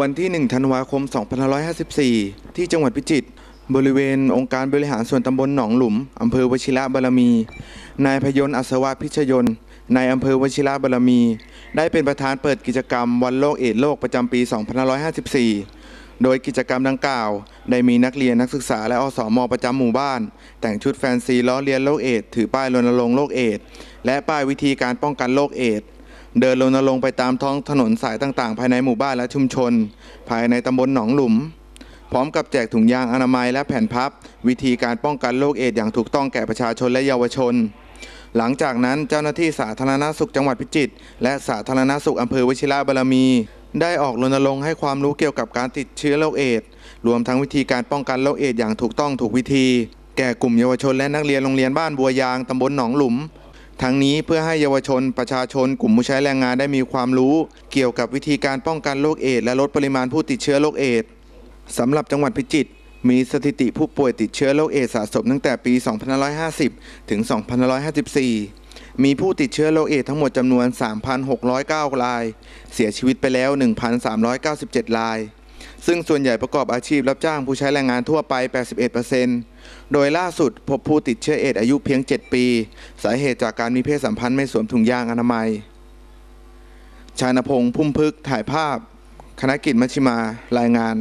วันที่ 1 ธันวาคม 2554 ที่จังหวัดพิจิตร บริเวณองค์การบริหารส่วนตำบลหนองหลุม อำเภอวชิระบารมี นายพยนต์อัศวะพิชยนต์นายอำเภอวชิระบารมี ได้เป็นประธานเปิดกิจกรรมวันโลกเอดส์โลกประจำปี 2554 โดยกิจกรรมดังกล่าว ได้มีนักเรียนนักศึกษาและอสมประจำหมู่บ้าน แต่งชุดแฟนซีล้อเลียนโรคเอดส์ถือป้ายรณรงค์โรคเอดส์และป้ายวิธีการป้องกันโรคเอดส์ เดินรณรงค์ไปตามท้องถนนสายต่างๆ ภายในหมู่บ้านและชุมชน ภายในตำบลหนองหลุม พร้อมกับแจกถุงยางอนามัยและแผ่นพับ วิธีการป้องกันโรคเอดส์อย่างถูกต้องแก่ประชาชนและเยาวชน หลังจากนั้นเจ้าหน้าที่สาธารณสุขจังหวัดพิจิตรและสาธารณสุขอำเภอวชิระบารมี ได้ออกรณรงค์ให้ความรู้เกี่ยวกับการติดเชื้อโรคเอดส์รวมทั้งวิธีการป้องกันโรคเอดส์อย่างถูกต้องถูกวิธี แก่กลุ่มเยาวชนและนักเรียนโรงเรียนบ้านบัวยางตำบลหนองหลุม ทั้งนี้เพื่อให้เยาวชนประชาชนกลุ่มผู้ใช้แรงงานได้มีความรู้ เกี่ยวกับวิธีการป้องกันโรคเอดส์และลดปริมาณผู้ติดเชื้อโรคเอดส์สำหรับจังหวัดพิจิตรมีสถิติผู้ป่วยติดเชื้อโรคเอดส์สะสมตั้งแต่ปี 2550 ถึง 2554 มีผู้ติดเชื้อโรคเอดส์ทั้งหมดจำนวน 3,609ราย เสียชีวิตไปแล้ว 1,397 ราย ซึ่งส่วนใหญ่ประกอบอาชีพรับจ้างผู้ใช้แรงงานทั่วไป 81%โดยล่าสุดพบผู้ติดเชื้อเอดอายุเพียง 7 ปี สาเหตุจากการมีเพศสัมพันธ์ไม่สวมถุงยางอนามัย ชานพงษ์พุ่มพึกษ์ถ่ายภาพ คณะกิจมัชิมารายงาน